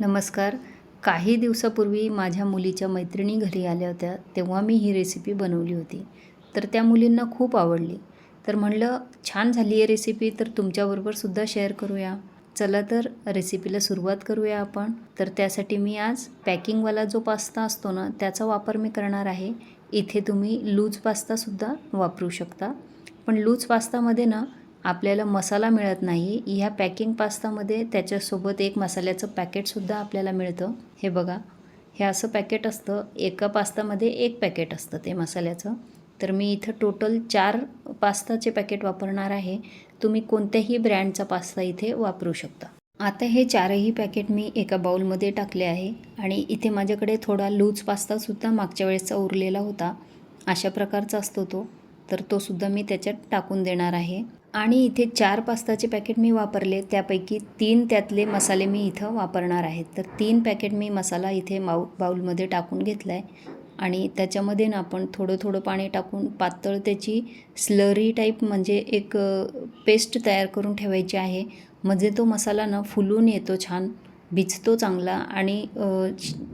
नमस्कार. काही दिवसापूर्वी माझ्या मुलीच्या मैत्रिणी घरी आल्या होत्या तेव्हा मी ही रेसिपी बनवली होती. तर त्या मुलींना खूप आवडली. तर म्हणलं छान झाली आहे रेसिपी तर तुमच्याबरोबरसुद्धा शेअर करूया. चला तर रेसिपीला सुरुवात करूया आपण. तर त्यासाठी मी आज पॅकिंगवाला जो पास्ता असतो ना त्याचा वापर मी करणार आहे. इथे तुम्ही लूज पास्तासुद्धा वापरू शकता. पण लूज पास्तामध्ये ना आपल्याला मसाला मिळत नाही. ह्या पॅकिंग पास्तामध्ये त्याच्यासोबत एक मसाल्याचं पॅकेटसुद्धा आपल्याला मिळतं. हे बघा. हे असं पॅकेट असतं. एका पास्तामध्ये एक पॅकेट असतं ते मसाल्याचं. तर मी इथं टोटल चार पास्ताचे पॅकेट वापरणार आहे. तुम्ही कोणत्याही ब्रँडचा पास्ता इथे वापरू शकता. आता हे चारही पॅकेट मी एका बाऊलमध्ये टाकले आहे. आणि इथे माझ्याकडे थोडा लूज पास्तासुद्धा मागच्या वेळेसचा उरलेला होता. अशा प्रकारचा असतो तो. तर तो सुद्धा मी त्याच्यात टाकून देणार आहे. आणि इथे चार पास्ताचे पॅकेट मी वापरले त्यापैकी तीन त्यातले मसाले मी इथं वापरणार आहेत तर तीन पॅकेट मी मसाला इथे माऊ बाऊलमध्ये टाकून घेतला आहे आणि त्याच्यामध्ये ना आपण थोडं थोडं पाणी टाकून पातळ त्याची स्लरी टाईप म्हणजे एक पेस्ट तयार करून ठेवायची आहे. म्हणजे तो मसाला ना फुलून येतो छान. भिजतो चांगला आणि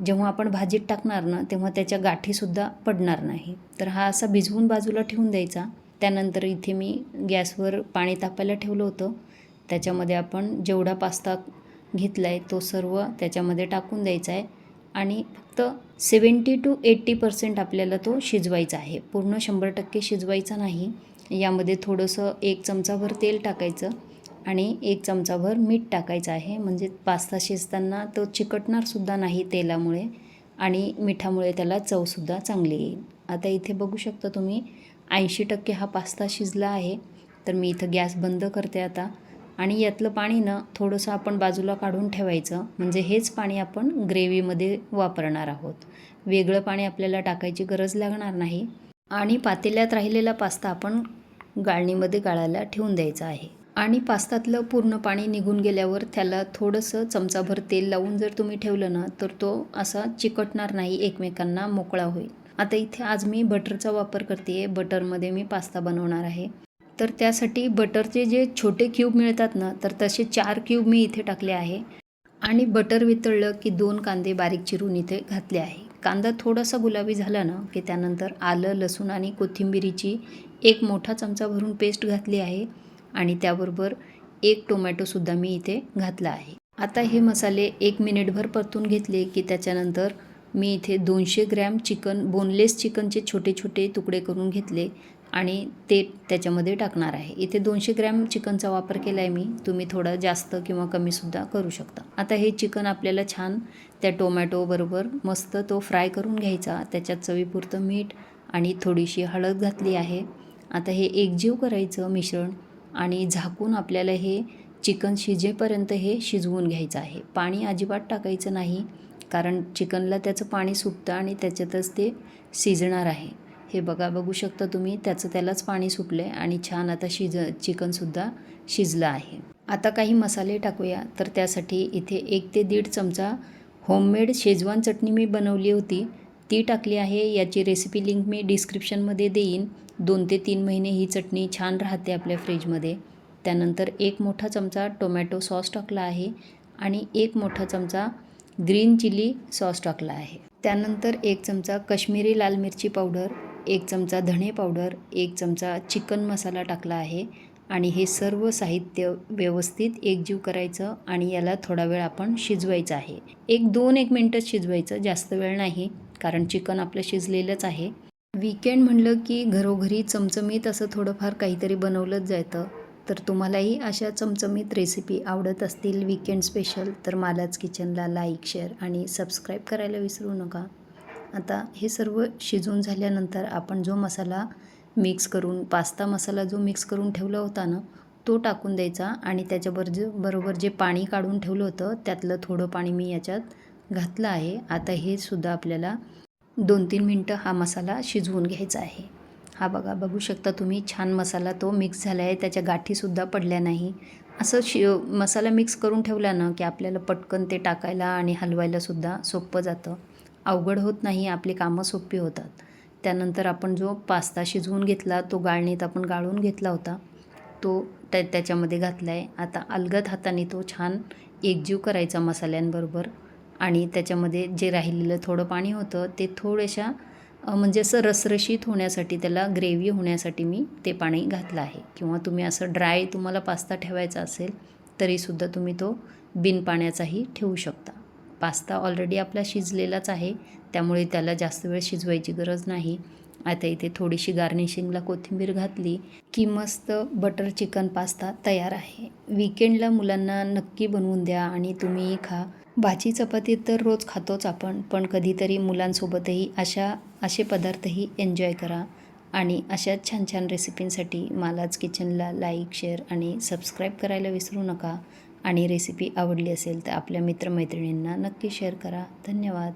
जेव्हा आपण भाजीत टाकणार ना तेव्हा त्याच्या गाठीसुद्धा पडणार नाही. तर हा असा भिजवून बाजूला ठेवून द्यायचा. त्यानंतर इथे मी गॅसवर पाणी तापायला ठेवलं होतं. त्याच्यामध्ये आपण जेवढा पास्ता घेतला आहे तो सर्व त्याच्यामध्ये टाकून द्यायचा आहे. आणि फक्त सेवन्टी टू एट्टी पर्सेंट आपल्याला तो शिजवायचा आहे. पूर्ण शंभर टक्के शिजवायचा नाही. यामध्ये थोडंसं एक चमचाभर तेल टाकायचं. आणि एक चमचाभर मीठ टाकायचं आहे. म्हणजे पास्ता शिजताना तो चिकटणारसुद्धा नाही तेलामुळे आणि मिठामुळे त्याला चवसुद्धा चांगली येईल. आता इथे बघू शकता तुम्ही ऐंशी टक्के हा पास्ता शिजला आहे. तर मी इथं गॅस बंद करते आता. आणि यातलं पाणी ना थोडंसं आपण बाजूला काढून ठेवायचं. म्हणजे हेच पाणी आपण ग्रेव्हीमध्ये वापरणार आहोत. वेगळं पाणी आपल्याला टाकायची गरज लागणार नाही. आणि पातेल्यात राहिलेला पास्ता आपण गाळणीमध्ये गाळायला ठेवून द्यायचा आहे. आणि पास्तातलं पूर्ण पाणी निघून गेल्यावर त्याला थोडंसं चमचाभर तेल लावून जर तुम्ही ठेवलं ना तर तो असा चिकटणार नाही एकमेकांना मोकळा होईल. आता इथे आज मी बटरचा वापर करते आहे बटरमध्ये मी पास्ता बनवणार आहे. तर त्यासाठी बटरचे जे छोटे क्यूब मिळतात ना तर तसे चार क्यूब मी इथे टाकले आहे. आणि बटर वितळलं की दोन कांदे बारीक चिरून इथे घातले आहे. कांदा थोडासा गुलाबी झाला ना की त्यानंतर आलं लसूण आणि कोथिंबिरीची एक मोठा चमचा भरून पेस्ट घातली आहे. आणि त्याबरोबर एक टोमॅटोसुद्धा मी इथे घातला आहे. आता हे मसाले एक मिनिटभर परतून घेतले की त्याच्यानंतर मी इथे दोनशे ग्रॅम चिकन बोनलेस चिकनचे छोटे छोटे तुकडे करून घेतले आणि ते त्याच्यामध्ये टाकणार आहे. इथे दोनशे ग्रॅम चिकनचा वापर केला आहे मी. तुम्ही थोडं जास्त किंवा कमीसुद्धा करू शकता. आता हे चिकन आपल्याला छान त्या टोमॅटोबरोबर मस्त तो फ्राय करून घ्यायचा. त्याच्यात चवीपुरतं मीठ आणि थोडीशी हळद घातली आहे. आता हे एकजीव करायचं मिश्रण आणि झाकून आपल्याला हे चिकन शिजेपर्यंत हे शिजवून घ्यायचं आहे. पाणी अजिबात टाकायचं नाही कारण चिकनला त्याचं पाणी सुटतं आणि त्याच्यातच ते शिजणार आहे. हे बघा बघू शकता तुम्ही त्याचं त्यालाच पाणी सुटलं आहे आणि छान आता शिज चिकनसुद्धा शिजलं आहे. आता काही मसाले टाकूया. तर त्यासाठी इथे एक ते दीड चमचा होममेड शेजवान चटणी मी बनवली होती. ती टाकली आहे. याची रेसिपी लिंक मी डिस्क्रिप्शनमध्ये देईन. दोन ते तीन महिने ही चटणी छान राहते आपल्या फ्रीजमध्ये त्यानंतर एक मोठा चमचा टोमॅटो सॉस टाकला आहे आणि एक मोठा चमचा ग्रीन चिली सॉस टाकला आहे. त्यानंतर एक चमचा कश्मीरी लाल मिरची पावडर एक चमचा धणे पावडर एक चमचा चिकन मसाला टाकला आहे आणि हे सर्व साहित्य व्यवस्थित एकजीव करायचं आणि याला थोडा वेळ आपण शिजवायचं आहे. एक दोन एक मिनटं शिजवायचं जास्त वेळ नाही. कारण चिकन आपलं शिजलेलंच आहे. वीकेंड म्हणलं की घरोघरी चमचमीत असं थोडंफार काहीतरी बनवलंच जायचं. तर तुम्हालाही अशा चमचमीत रेसिपी आवडत असतील वीकेंड स्पेशल तर मालाच किचनला लाईक शेअर आणि सबस्क्राईब करायला विसरू नका. आता हे सर्व शिजून झाल्यानंतर आपण जो मसाला मिक्स करून पास्ता मसाला जो मिक्स करून ठेवला होता ना तो टाकून द्यायचा आणि त्याच्याबर जे बरोबर जे पाणी काढून ठेवलं होतं त्यातलं थोडं पाणी मी याच्यात घातलं आहे. आता हे सुद्धा आपल्याला दोन तीन मिनटं हा मसाला शिजवून घ्यायचा आहे. हा बघा बघू शकता तुम्ही छान मसाला तो मिक्स झाला आहे त्याच्या गाठीसुद्धा पडल्या नाही. असं शि मसाला मिक्स करून ठेवला ना की आपल्याला पटकन ते टाकायला आणि हलवायलासुद्धा सोपं जातं. अवघड होत नाही आपली कामं सोपी होतात. त्यानंतर आपण जो पास्ता शिजवून घेतला तो गाळणीत आपण गाळून घेतला होता तो त्या त्याच्यामध्ये घातला आहे आता अलगद हाताने तो छान एकजीव करायचा मसाल्यांबरोबर. आणि त्याच्यामध्ये जे राहिलेलं थोडं पाणी होतं ते थोड्याशा म्हणजे असं रसरशीत होण्यासाठी त्याला ग्रेव्ही होण्यासाठी मी ते पाणी घातलं आहे. किंवा तुम्ही असं ड्राय तुम्हाला पास्ता ठेवायचा असेल तरीसुद्धा तुम्ही तो बिन पाण्याचाही ठेवू शकता. पास्ता ऑलरेडी आपला शिजलेलाच आहे त्यामुळे त्याला जास्त वेळ शिजवायची गरज नाही. आता इथे थोडीशी गार्निशिंगला कोथिंबीर घातली की मस्त बटर चिकन पास्ता तयार आहे. विकेंडला मुलांना नक्की बनवून द्या आणि तुम्हीही खा. भाजी चपाती तर रोज खातोच आपण पण कधीतरी मुलांसोबतही अशा असे पदार्थही एन्जॉय करा. आणि अशा छान छान रेसिपींसाठी मालाच किचनला लाईक शेअर आणि सबस्क्राईब करायला विसरू नका. आणि रेसिपी आवडली असेल तर आपल्या मित्रमैत्रिणींना नक्की शेअर करा. धन्यवाद.